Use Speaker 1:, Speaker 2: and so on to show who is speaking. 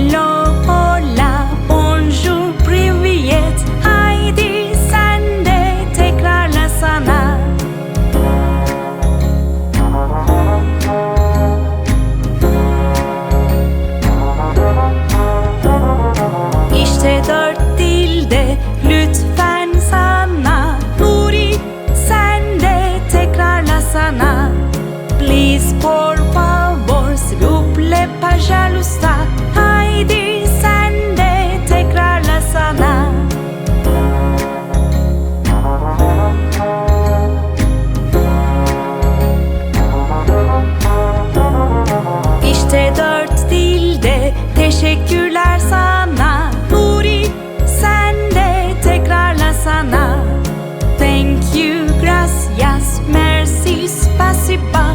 Speaker 1: Hello, hola, bonjour, privyet. Haydi sen de tekrarlasana İşte dört dilde lütfen sana. Nuri sen de tekrarlasana Please por favor s'il vous plaît pas jalousta espaço e pá